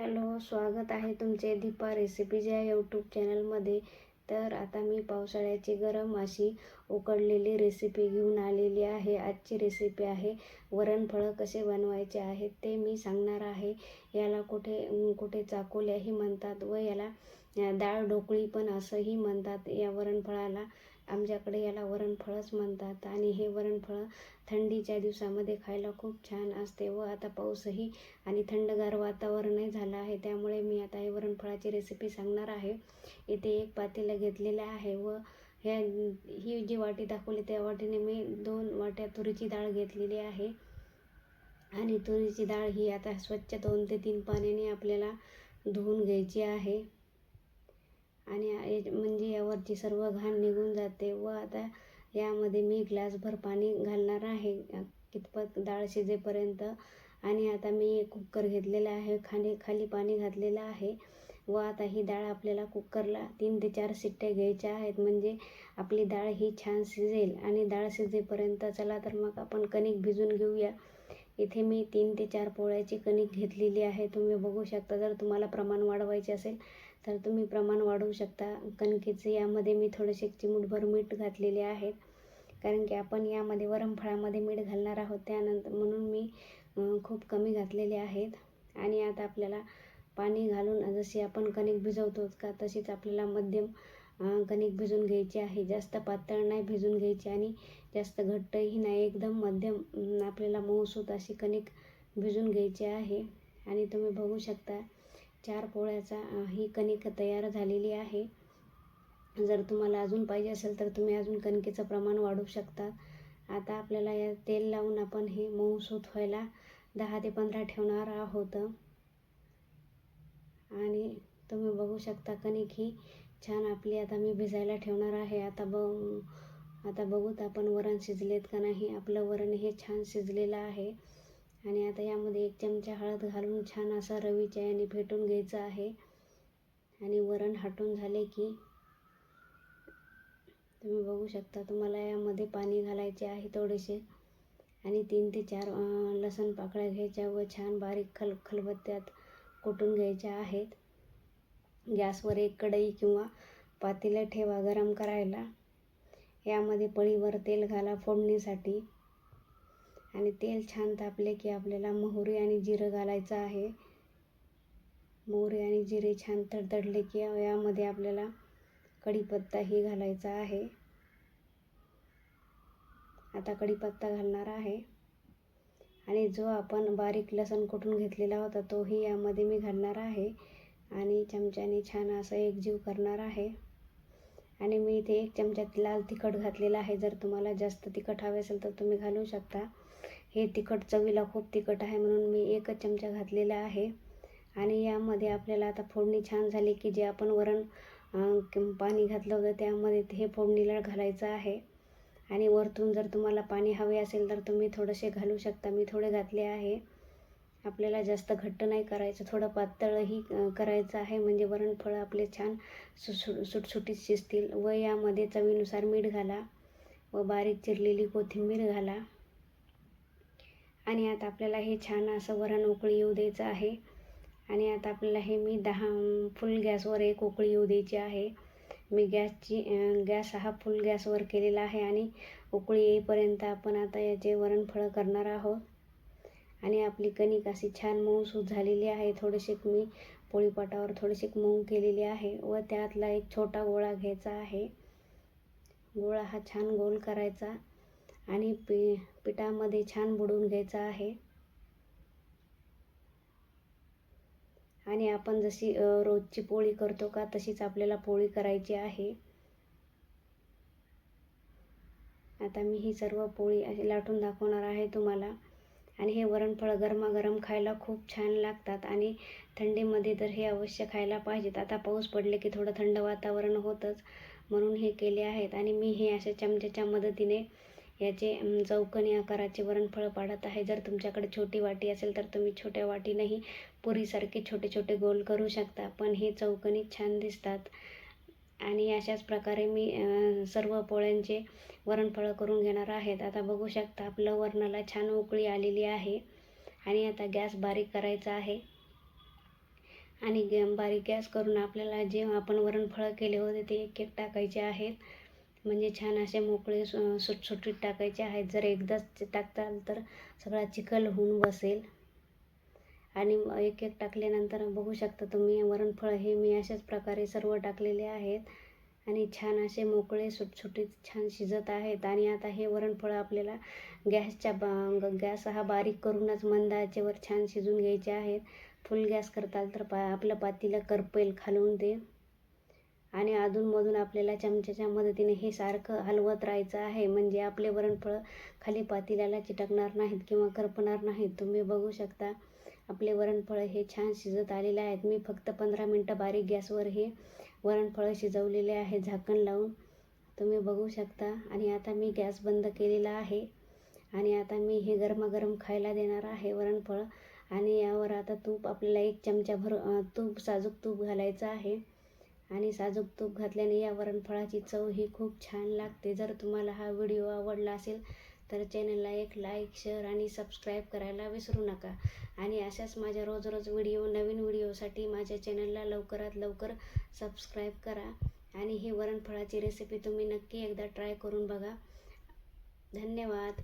Hello स्वागत आहे तुमचे दीपा रेसिपीज या यूट्यूब चॅनलमध्ये तर आता मी पावसाळ्याची गरम अशी उकडलेली रेसिपी घेऊन आलेली आहे. आजची रेसिपी आहे वरणफळं कसे बनवायचे आहेत ते मी सांगणार आहे. याला कुठे कुठे चाकोल्याही म्हणतात व याला डाळ ढोकळी पण असंही म्हणतात या वरणफळाला आमच्याकडे याला वरणफळच म्हणतात आणि हे वरणफळं थंडीच्या दिवसामध्ये खायला खूप छान असते व आता पाऊसही आणि थंडगार वातावरणही झालं आहे. त्यामुळे मी आता हे वरणफळाची रेसिपी सांगणार आहे. इथे एक पातेलं घेतलेलं आहे व ह्या ही जी वाटी दाखवली त्या वाटीने मी दोन वाट्या तुरीची डाळ घेतलेली आहे. आणि तुरीची डाळ ही आता स्वच्छ दोन ते तीन पाण्याने आपल्याला धुवून घ्यायची आहे. आणि म्हणजे यावरची सर्व घाण निघून जाते व आता यामध्ये मी ग्लासभर पाणी घालणार आहे. कितपत डाळ शिजेपर्यंत. आणि आता मी कुकर घेतलेला आहे. खाली खाली पाणी घातलेलं आहे. व आता ही डाळ आपल्याला कुकरला तीन ते चार शिट्ट्या घ्यायच्या आहेत. म्हणजे आपली डाळ ही छान शिजेल. आणि डाळ शिजेपर्यंत चला तर मग आपण कणिक भिजून घेऊया. इथे मी तीन ते चार पोळ्याची कणिक घेतलेली आहे. तुम्ही बघू शकता जर तुम्हाला प्रमाण वाढवायचे असेल तर तुम्ही प्रमाण वाढवू शकता. कणकेचे यामध्ये मी थोडेसे चिमूटभर मीठ घातलेले आहेत. कारण की आपण यामध्ये वरमफळामध्ये मीठ घालणार आहोत. त्यानंतर म्हणून मी खूप कमी घातलेले आहेत. आणि आता आपल्याला पाणी घालून जशी आपण कणिक भिजवतो का तशीच आपल्याला मध्यम कणिक भिजून घ्यायची आहे. जास्त पातळ नाही भिजून घ्यायची आणि जास्त घट्टही नाही. एकदम मध्यम आपल्याला मऊसूत अशी कणिक भिजून घ्यायची आहे. आणि तुम्ही बघू शकता चार पोळ्याचा ही कणिक तयार झालेली आहे. जर तुम्हाला अजून पाहिजे असेल तर तुम्ही अजून कणकेचं प्रमाण वाढवू शकता. आता आपल्याला या तेल लावून आपण हे मऊसूत व्हायला दहा ते पंधरा ठेवणार आहोत. आणि तुम्ही बघू शकता कणिक ही छान आपली आता मी भिजायला ठेवणार आहे. आता बघ आता बघूत आपण वरण शिजलेत का नाही. आपलं वरण हे छान शिजलेलं आहे. आणि आता यामध्ये एक चमचा हळद घालून छान असा रवीच्या याने फेटून घ्यायचं आहे. आणि वरण हटून झाले की तुम्ही बघू शकता तुम्हाला यामध्ये पाणी घालायचे आहे थोडेसे. आणि तीन ते चार लसण पाकळ्या घ्यायच्या व छान बारीक खल खलबत्त्यात कुटून घ्यायच्या आहेत. गॅसवर एक कढई किंवा पातेलं ठेवा गरम करायला. यामध्ये पळीवर तेल घाला फोडणीसाठी. आणि तेल छान तापले की आपल्याला मोहरी आणि जिरं घालायचं आहे. मोहरी आणि जिरे छान तडतडले की यामध्ये आपल्याला कढीपत्ताही घालायचा आहे. आता कढीपत्ता घालणार आहे. आणि जो आपण बारीक लसण कुटून घेतलेला होता तोही यामध्ये मी घालणार आहे. आणि चमच्याने छान असं एकजीव करणार आहे. आणि मी इथे एक चमच्यात लाल तिखट घातलेला आहे. जर तुम्हाला जास्त तिखट हवे असेल तर तुम्ही घालू शकता. हे तिखट चवीला खूप तिखट आहे म्हणून मी एकच चमचा घातलेला आहे. आणि यामध्ये आपल्याला आता फोडणी छान झाली की जे आपण वरण पाणी घातलं होतं त्यामध्ये हे फोडणीला घालायचं आहे. आणि वरतून जर तुम्हाला पाणी हवे असेल तर तुम्ही थोडेसे घालू शकता. मी थोडे घातले आहे. आपल्याला जास्त घट्ट नाही करायचं. थोडं पातळही करायचं आहे. म्हणजे वरणफळं आपले छान सुसु सुटसुटीत शिजतील. व यामध्ये चवीनुसार मीठ घाला. व बारीक चिरलेली कोथिंबीर घाला. आणि आता आपल्याला हे छान असं वरण उकळी येऊ द्यायचं आहे. आणि आता आपल्याला हे मी दहा फुल गॅसवर एक उकळी येऊ द्यायची आहे. मी गॅसची गॅस हा फुल गॅसवर केलेला आहे आणि उकळी येईपर्यंत आपण आता याचे वरणफळं करणार आहोत. आणि आपली कणिक अशी छान मऊसूत झालेली आहे. थोडेसे मी पोळीपाटावर थोडेसे मऊ केलेली आहे व त्यातला एक छोटा गोळा घ्यायचा आहे. गोळा हा छान गोल करायचा. आणि पी पिठामध्ये छान बुडवून घ्यायचा आहे. आणि आपण जशी रोजची पोळी करतो का तशीच आपल्याला पोळी करायची आहे. आता मी ही सर्व पोळी लाटून दाखवणार आहे तुम्हाला. आणि हे वरणफळं गरमागरम खायला खूप छान लागतात आणि थंडीमध्ये तर हे अवश्य खायला पाहिजेत. आता पाऊस पडले की थोडं थंड वातावरण होतंच म्हणून हे केले आहेत. आणि मी हे अशा चमच्याच्या मदतीने याचे चौकनी आकाराचे वरणफळं पाडत आहे. जर तुमच्याकडे छोटी वाटी असेल तर तुम्ही छोट्या वाटीनंही पुरीसारखे छोटे छोटे गोल करू शकता. पण हे चौकनी छान दिसतात. आणि अशाच प्रकारे मी सर्व पोळ्यांचे वरणफळं करून घेणार आहेत. आता बघू शकता आपलं वरणाला छान उकळी आलेली आहे. आणि आता गॅस बारीक करायचा आहे. आणि गॅ बारीक गॅस करून आपल्याला जे आपण वरणफळं केले होते ते एक एक टाकायचे आहेत. म्हणजे छान असे मोकळे सु- सुटसुटीत टाकायचे आहेत. जर एकदाच टाकताल तर सगळा चिखल होऊन बसेल. आणि एक एक टाकल्यानंतर बघू शकता तुम्ही वरणफळ हे मी अशाच प्रकारे सर्व टाकलेले आहेत. आणि छान असे मोकळे सुटसुटीत छान शिजत आहेत. आणि आता हे वरणफळ आपल्याला गॅसच्या बा गॅस हा बारीक करूनच मंद आचेवर छान शिजून घ्यायचे आहेत. फुल गॅस करताल तर पा आपलं पातीला करपेल खालून ते. आणि अधूनमधून आपल्याला चमच्याच्या मदतीने हे सारखं हलवत राहायचं आहे. म्हणजे आपले वरणफळं खाली पातेल्याला चिटकणार नाहीत किंवा करपणार नाहीत. तुम्ही बघू शकता आपले वरणफळं हे छान शिजत आलेले आहेत. मी फक्त पंधरा मिनटं बारीक गॅसवर हे वरणफळं शिजवलेले आहे झाकण लावून. तुम्ही बघू शकता. आणि आता मी गॅस बंद केलेला आहे. आणि आता मी हे गरमागरम खायला देणार आहे वरणफळं. आणि यावर आता तूप आपल्याला एक चमचा भर तूप साजूक तूप घालायचं आहे. आणि साजूक तूप घातल्याने या वरणफळाची चव ही खूप छान लागते. जर तुम्हाला हा व्हिडिओ आवडला असेल तर चॅनलला एक लाईक शेअर आणि सबस्क्राईब करायला विसरू नका. आणि अशाच माझ्या रोज रोज व्हिडिओ नवीन व्हिडिओसाठी माझ्या चॅनलला लवकरात लवकर सबस्क्राईब करा. आणि ही वरणफळाची रेसिपी तुम्ही नक्की एकदा ट्राय करून बघा. धन्यवाद.